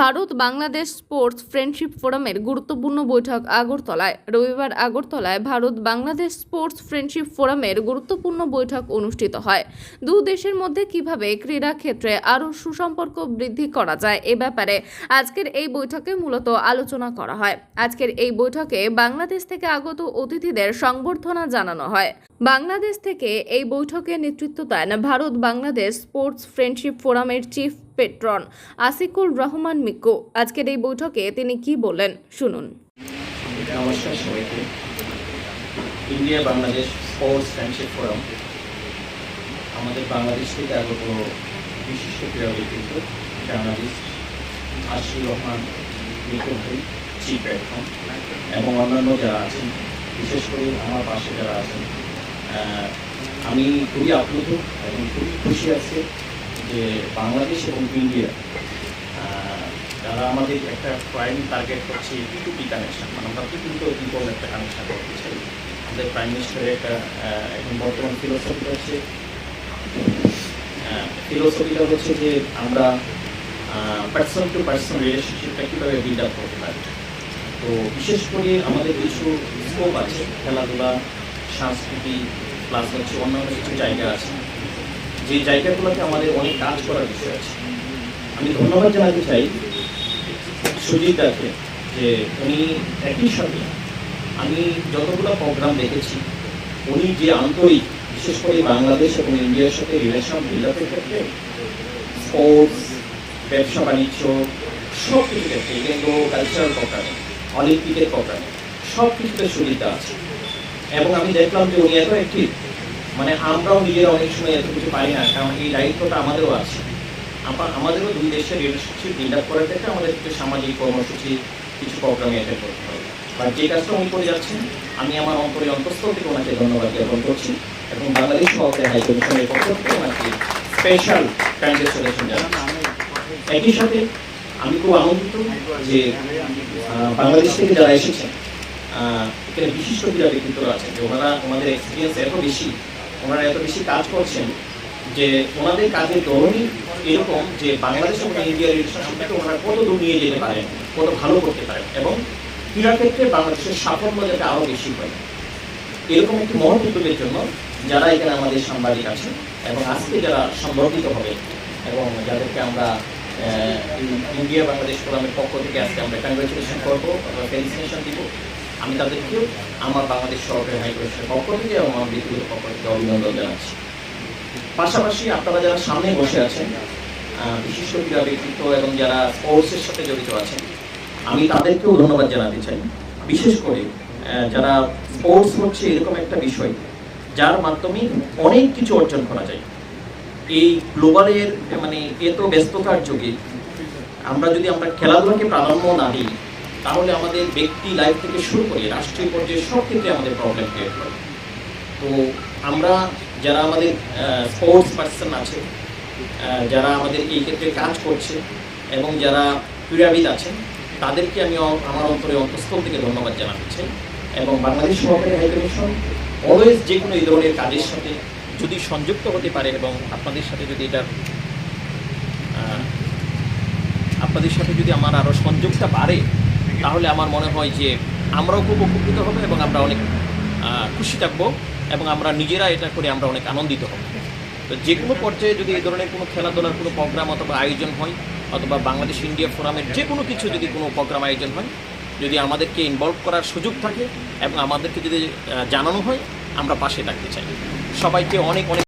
Bharat Bangladesh sports friendship ফোরামের গুরুত্বপূর্ণ বৈঠক আগরতলায়। রবিবার আগরতলায় ভারত বাংলাদেশ স্পোর্টস ফ্রেন্ডশিপ ফোরামের গুরুত্বপূর্ণ বৈঠক অনুষ্ঠিত হয়। দু দেশের মধ্যে কীভাবে ক্রীড়া ক্ষেত্রে আরও সুসম্পর্ক বৃদ্ধি করা যায় এ ব্যাপারে আজকের এই বৈঠকে মূলত আলোচনা করা হয়। আজকের এই বৈঠকে বাংলাদেশ থেকে আগত অতিথিদের সংবর্ধনা জানানো হয়। বাংলাদেশ থেকে এই বৈঠকে নেতৃত্ব দেন ভারত বাংলাদেশ স্পোর্টস ফ্রেন্ডশিপ ফোরামের চিফ পেট্রন। আসিকুল রহমান মিকু, আজকের এই বৈঠকে তিনি কি বললেন শুনুন। আমাদের বাংলাদেশ থেকে আগত বিশিষ্ট ক্রীড়াবিদ জার্নালিস্ট আশির রহমান মিকু ভাই চিফ এবং অন্যান্য যারা আছেন, বিশেষ করে আমার পাশে যারা আছেন আমি খুবই আপ্লুত এবং খুবই খুশি আছি যে বাংলাদেশ এবং ইন্ডিয়া যারা আমাদের একটা প্রাইম টার্গেট হচ্ছে পিটুপি কানেকশন মানে আমরা পিটুপি পিপল একটা কানেকশন করতে চাই, আমাদের প্রাইম মিনিস্টারের একটা এখন বর্তমান ফিলোসফি হচ্ছে ফিলোসফিটা হচ্ছে যে আমরা পার্সন টু পার্সন রিলেশনশিপটা কীভাবে বিল্ড আপ করতে পারি। তো বিশেষ করে আমাদের কিছু স্কোপ আছে, খেলাধুলা সংস্কৃতি প্লাস হচ্ছে অন্যান্য কিছু জায়গা আছে। যে জায়গাগুলোতে আমাদের অনেক কাজ করার বিষয় আছে। আমি ধন্যবাদ জানাতে চাই সুজিত যে উনি একই সাথে আমি যতগুলো প্রোগ্রাম দেখেছি, উনি যে আন্তরিক, বিশেষ করে বাংলাদেশ এবং ইন্ডিয়ার সাথে রিলেশন বিল্ড আপের ক্ষেত্রে স্পোর্টস ব্যবসা বাণিজ্য সব কিছু ক্ষেত্রে কিন্তু কালচারাল প্রোগ্রামে অলিম্পিকের প্রোগ্রামে সব কিছুতে সুবিধা আছে। এবং আমি দেখলাম যে উনি এত একটি মানে আমরাও নিজেরা অনেক সময় এত কিছু পারি না, কারণ এই দায়িত্বটা আমাদেরও আছে। আমাদেরও দুই দেশের রিলেশনশিপ বিল্ড আপ করার ক্ষেত্রে আমাদের কিছু সামাজিক কর্মসূচি, কিছু প্রোগ্রামে অ্যাটেন্ড করতে হবে। বা যে কাজটা উনি করে যাচ্ছেন, আমি আমার অন্তরে অন্তঃস্থল থেকে ওনাকে ধন্যবাদ জ্ঞাপন করছি এবং বাংলাদেশ সহকারী হাই কমিশনের পক্ষ থেকে ওনাকে স্পেশাল কংগ্রেচুলেশন জানাচ্ছি। একই সাথে আমি খুব আনন্দিত যে বাংলাদেশ থেকে যারা এসেছেন এখানে বিশিষ্ট ক্রীড়া ব্যক্তিত্বরা আছেন, যে ওনারা আমাদের এক্সপিরিয়েন্স এত বেশি ওনারা এত বেশি কাজ করছেন যে ওনাদের কাজের ধরনই এরকম যে বাংলাদেশ এবং ইন্ডিয়ার রিলেশনশিপটাকে ওনারা কত দূর নিয়ে যেতে পারেন কত ভালো করতে পারেন এবং ক্রীড়া ক্ষেত্রে বাংলাদেশের সাফল্য যাতে আরও বেশি হয়। এরকম একটি মহৎ উদ্যোগের জন্য যারা এখানে আমাদের সাংবাদিক আছেন এবং আজকে যারা সংগঠিত হবে এবং যাদেরকে আমরা ইন্ডিয়া বাংলাদেশ ফোরামের পক্ষ থেকে আজকে আমরা কংগ্রেচুলেশন করব অথবা ফেলিসিটেশন দিব আমি তাদেরকেও আমার বাংলাদেশ সরকারের হাইকমিশনের পক্ষ থেকে এবং আমার ব্যক্তিগত পক্ষ থেকে অভিনন্দন জানাচ্ছি। পাশাপাশি আপনারা যারা সামনে বসে আছেন বিশিষ্ট ক্রীড়া ব্যক্তিত্ব এবং যারা স্পোর্টসের সাথে জড়িত আছেন, আমি তাদেরকেও ধন্যবাদ জানাতে চাই। বিশেষ করে যারা স্পোর্টস হচ্ছে এরকম একটা বিষয়, যার মাধ্যমে অনেক কিছু অর্জন করা যায়। এই গ্লোবালের মানে এত ব্যস্ততার যুগে। আমরা যদি আমরা খেলাধুলাকে প্রাধান্য না দিই তাহলে আমাদের ব্যক্তি লাইফ থেকে শুরু করে রাষ্ট্রীয় পর্যায়ে সব ক্ষেত্রে আমাদের প্রবলেম ক্রিয়েট করে তো আমরা যারা আমাদের স্পোর্টস পার্সন আছে যারা আমাদের এই ক্ষেত্রে কাজ করছে এবং যারা ক্রীড়াবিদ আছেন তাদেরকে আমি আমার অন্তরে অন্তঃস্থল থেকে ধন্যবাদ জানাতে চাই এবং বাংলাদেশ সরকারি হাইকমিশন অলওয়েজ যে কোনো এই ধরনের কাজের সাথে যদি সংযুক্ত হতে পারে এবং আপনাদের সাথে যদি এটা আপনাদের সাথে যদি আমার আরও সংযোগটা বাড়ে তাহলে আমার মনে হয় যে আমরাও খুব উপকৃত হব এবং আমরা অনেক খুশি থাকব এবং আমরা নিজেরা এটা করে আমরা অনেক আনন্দিত হব। তো যে কোনো পর্যায়ে যদি এই ধরনের কোনো খেলাধুলার কোনো প্রোগ্রাম অথবা আয়োজন হয়, অথবা বাংলাদেশ ইন্ডিয়া ফোরামের যে কোনো কিছু যদি কোনো প্রোগ্রাম আয়োজন হয়, যদি আমাদেরকে ইনভলভ করার সুযোগ থাকে এবং আমাদেরকে যদি জানানো হয়, আমরা পাশে থাকতে চাই। সবাইকে অনেক অনেক